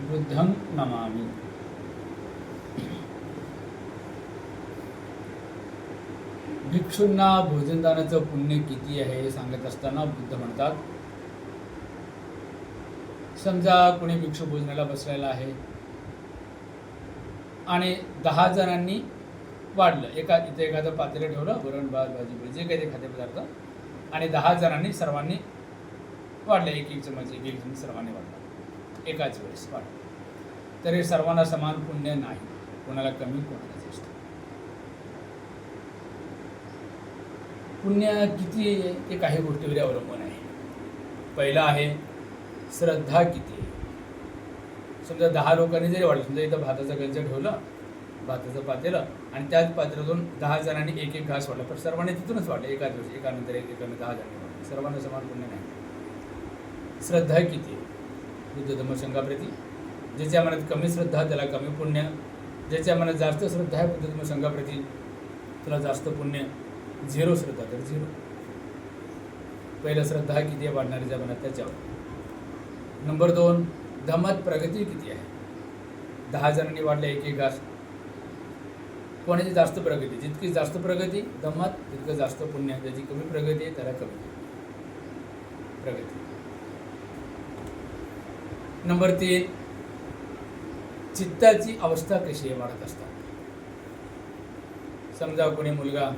बुद्धं नमामि। भिक्षूंना भोजनदानाचं पुण्य किती आहे हे सांगत असताना बुद्ध म्हणतात समजा कोणी भिक्षू भोजनाला बसलेला आहे आणि दहा जणांनी वाढलं एका इथे एखादं पातेलं ठेवलं वरण भात भाजी पोळी जे काही ते खाद्यपदार्थ आणि दहा जणांनी सर्वांनी वाढलं एक एक चमच एक एक चमच सर्वांनी वाढलं. एकाच वेळेस. वाटतं तर हे सर्वांना समान पुण्य नाही. कोणाला कमी कोणाला जास्त. पुण्य किती आहे ते काही गोष्टीवर अवलंबून आहे. पहिलं आहे श्रद्धा किती आहे. समजा दहा लोकांनी जरी वाढलं समजा इथं भाताचं गंज ठेवलं भाताचं पातेलं आणि त्याच पात्रातून दहा जणांनी एक एक घास वाढला पण सर्वांनी तिथूनच वाढलं एकाच दिवशी एकानंतर एक एकाने दहा जणांनी वाढलं. सर्वांना समान पुण्य नाही. श्रद्धा किती बुद्ध धर्मसंघाप्रती ज्याच्या मनात कमी श्रद्धा त्याला कमी पुण्य ज्याच्या मनात जास्त श्रद्धा आहे बुद्ध धर्मसंघाप्रती त्याला जास्त पुण्य झिरो श्रद्धा तर झिरो. पहिलं श्रद्धा किती आहे वाढणाऱ्याच्या मनात त्याच्यावर नंबर दोन धम्मात प्रगती किती आहे? दहा जणांनी वाढले एक एक घास. कोणाची जास्त प्रगती? जितकी जास्त प्रगती धम्मात तितकं जास्त पुण्य ज्याची कमी प्रगती आहे त्याला कमी प्रगती. नंबर तीन चित्ताची अवस्था कशी आहे वाढत असतात समजा कोणी मुलगा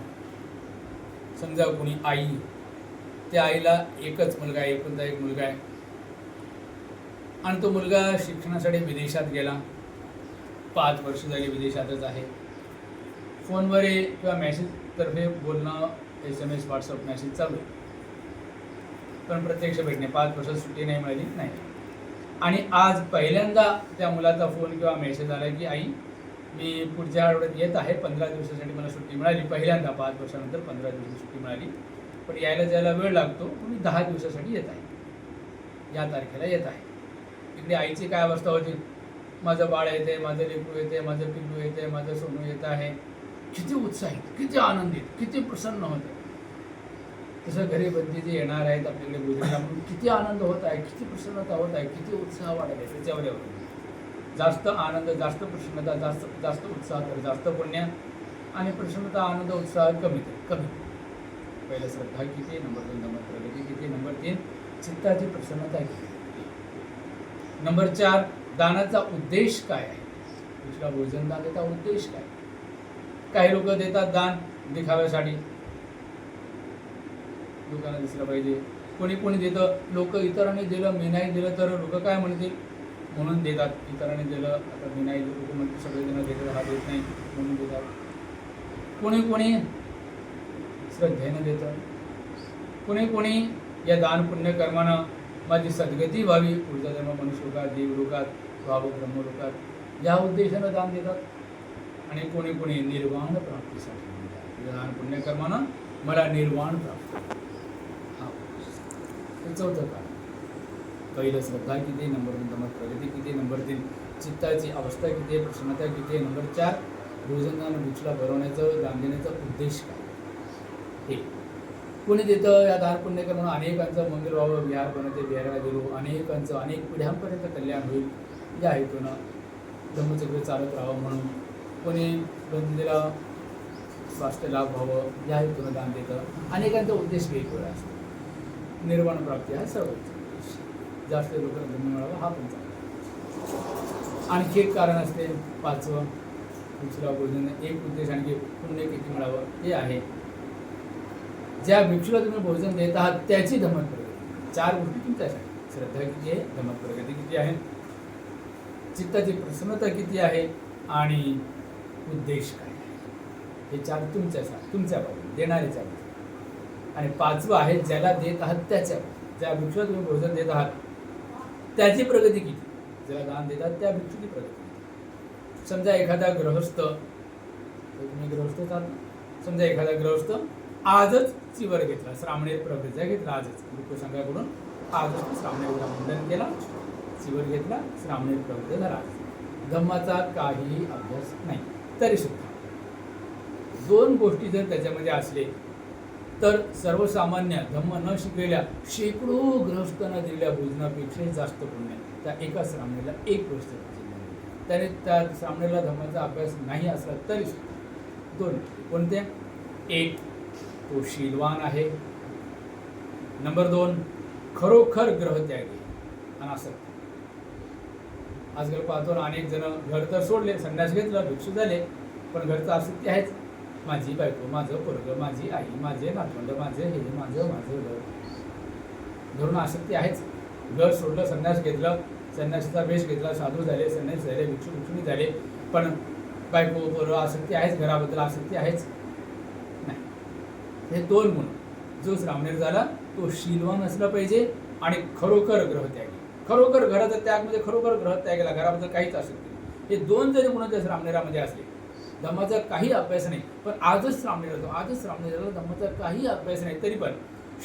समजा कोणी आई त्या आईला एकच मुलगा आहे एकुलता एक मुलगा आहे. आणि तो मुलगा शिक्षणासाठी विदेशात गेला. पाच वर्ष झाली विदेशातच आहे. फोनवर किंवा मॅसेजतर्फे बोलणं S M S WhatsApp message चालू आहे. पण प्रत्यक्ष भेटणे पाच वर्ष सुट्टी नाही मिळाली नाही. आणि आज पहिल्यांदा त्या मुलाचा फोन किंवा मेसेज आला की आई मी पुढच्या आठवड्यात येत आहे पंधरा दिवसासाठी मला सुट्टी मिळाली. पहिल्यांदा पाच वर्षानंतर पंधरा दिवसाची सुट्टी मिळाली. पण यायला जायला वेळ लागतो मी दहा दिवसासाठी येत आहे. या तारखेला येत आहे. इकडे आईची काय अवस्था होती? माझं बाळ येते माझं लेकरू येते माझं पिल्लू येते माझं सोनू येत आहे. किती उत्साहित किती आनंदित किती प्रसन्न होतं. तसं घरी बंदी जे येणार आहेत आपल्याकडे भोजनाला म्हणून किती आनंद होत आहे किती प्रसन्नता होत आहे किती उत्साह वाढत आहे त्याच्यावर एवढं जास्त आनंद जास्त प्रसन्नता जास्त जास्त उत्साह तर जास्त पुण्य आणि प्रसन्नता आनंद उत्साह कमी तर कमी. पहिलं श्रद्धा किती नंबर दोन नंबर प्रगती किती नंबर तीन चित्ताची प्रसन्नता किती. नंबर चार दानाचा उद्देश काय आहे? दुसरा भोजन दान देता उद्देश काय? काही लोक देतात दान दिखाव्यासाठी. लोकांना दिसलं पाहिजे. कोणी कोणी देतं लोक इतरांनी दिलं मी नाही दिलं तर लोक काय म्हणतील? म्हणून देतात. इतरांनी दिलं आता मी नाही लोक म्हणते सगळेजण देतात हा देत नाही म्हणून देतात. कोणी कोणी श्रद्धेनं देतं. कोणी कोणी या दान पुण्य कर्मानं माझी सद्गती व्हावी. पुढचा जन्म मनुष्यलोकात देवलोकात भाव ब्रह्मलोकात या उद्देशानं दान देतात. आणि कोणी कोणी निर्वाण प्राप्तीसाठी देतात. या दान पुण्य कर्मानं मला निर्वाण प्राप्त सुचवतं का पहिलं श्रद्धा किती नंबर दोन नंबर प्रगती किती नंबर तीन चित्ताची अवस्था किती आहे प्रसन्नता किती आहे नंबर चार भोजनानं भिक्षला भरवण्याचं दान देण्याचा उद्देश काय? हे. कोणी देतं या दान पुण्य म्हणून अनेकांचं मंगल व्हावं विहार बनवते विहाराला गेलो अनेकांचं अनेक पिढ्यांपर्यंत कल्याण होईल या हेतूनं धम्मचक्र चालत राहावं म्हणून कोणी बंदीला स्वास्थ्य लाभ व्हावं या हेतूनं दान देतं. अनेकांचा उद्देश वेगवेगळा असतो. निर्वाण प्राप्ती हा सर्व जास्त लोकांना धर्म मिळावा हा पण चांगला आणखी एक कारण असते पाचवं दुसरा भोजन एक उद्देश आणखी पुण्य किती मिळावं हे आहे. ज्या भिक्षूला तुम्ही भोजन देत आहात त्याची धमक प्रगती. चार गोष्टी तुमच्यासाठी. श्रद्धा किती आहे धमक प्रगती किती आहे चित्ताची प्रसन्नता किती आहे आणि उद्देश काय आहे. हे चार तुमच्यासाठी तुमच्या बाजूने देणारे बाजूने आणि पाचवं आहे ज्याला देत आहात त्याच्या ज्या भिक्षूला तुम्ही भोजन देत आहात त्याची प्रगती किती? ज्याला दान देतात त्या भिक्षूची प्रगती समजा एखादा ग्रहस्थ तुम्ही ग्रहस्थ चाल समजा एखादा ग्रहस्थ आजच चिवर घेतला श्रामणे प्रवृत्तीचा घेतला आजच लोकसंघाकडून आजच श्रामणेर मंडन केला चिवर घेतला श्रामणे प्रवृत्ती झाला. धम्माचा काहीही अभ्यास नाही तरी सुद्धा. दोन गोष्टी जर त्याच्यामध्ये असले तर सर्वसामान्य धम्म न शिकलेल्या शेकडो ग्रहस्थांना दिलेल्या भोजनापेक्षाही जास्त पुण्य. त्या एका श्रामणेला एक वर्ष त्याने त्या श्रामणेला धम्माचा अभ्यास नाही असला तरी दोन कोणते? एक तो शीलवान आहे. नंबर दोन खरोखर ग्रहत्यागी अनासक्त आजकाल पाहतो अनेक जण घर तर सोडले संन्यास घेतलं भिक्षू झाले पण घरचं आसक्ती आहेच. माझी बायको माझं पोरगं माझी आई माझे नातवंड माझे हे माझं माझं घर धरून आसक्ती आहेच. घर सोडलं संन्यास घेतलं संन्यासाचा वेश घेतला साधू झाले संन्यास झाले भिक्षू भिक्षुणी झाले. पण बायको पोरं आसक्ती आहेच घराबद्दल आसक्ती आहेच नाही. हे दोन गुण. जो श्रावणेर झाला तो शीलवान असला पाहिजे आणि खरोखर ग्रह त्याग. खरोखर घराचा त्याग म्हणजे खरोखर ग्रह त्यागेला. घराबद्दल काहीच असत नाही. हे दोन जरी गुण जर श्रावणेरामध्ये असले धम्माचा काही अभ्यास नाही. पण आजच श्रावणेर होतो. आजच श्रावणेर झाला धम्माचा काही अभ्यास नाही. तरी पण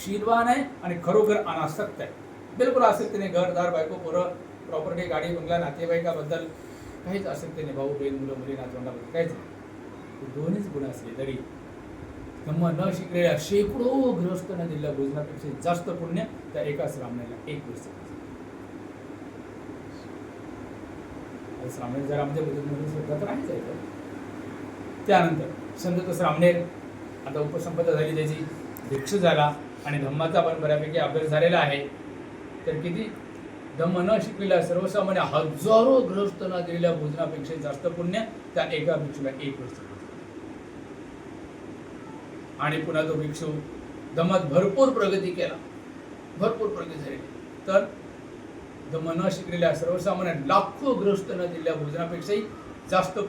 शीलवान आहे आणि खरोखर अनासक्त आहे. बिलकुल आसक्ती नाही. घरदार बायको पोरं प्रॉपर्टी गाडी बंगला नातेवाईकाबद्दल काहीच आसक्ती नाही. भाऊ बहीण मुलं मुली नातवंडाबद्दल काहीच नाही. दोन्हीच गुण असले तरी धम्म न शिकलेल्या शेकडो गृहस्थांना दिलेल्या भोजनापेक्षा जास्त पुण्य त्या एका रामण्याला एक वर्ष श्रावणे जरामध्ये म्हणजे भोजन सुद्धा तर आहेच आहे. त्यानंतर संत रामनेर आता उपसंपदा झाली त्याची भिक्षू झाला आणि धम्माचा पण बऱ्यापैकी अभ्यास झालेला आहे. तर किती धम्म न शिकलेल्या सर्वसामान्य हजारो ग्रहस्थांना दिलेल्या भोजनापेक्षा जास्त पुण्य त्या एका भिक्षूला एक वर्ष आणि पुन्हा तो भिक्षू धम्मात भरपूर प्रगती केला. भरपूर प्रगती झाली. तर धम्म न शिकलेल्या सर्वसामान्य लाखो गृहस्थांना दिलेल्या भोजनापेक्षाही जास्त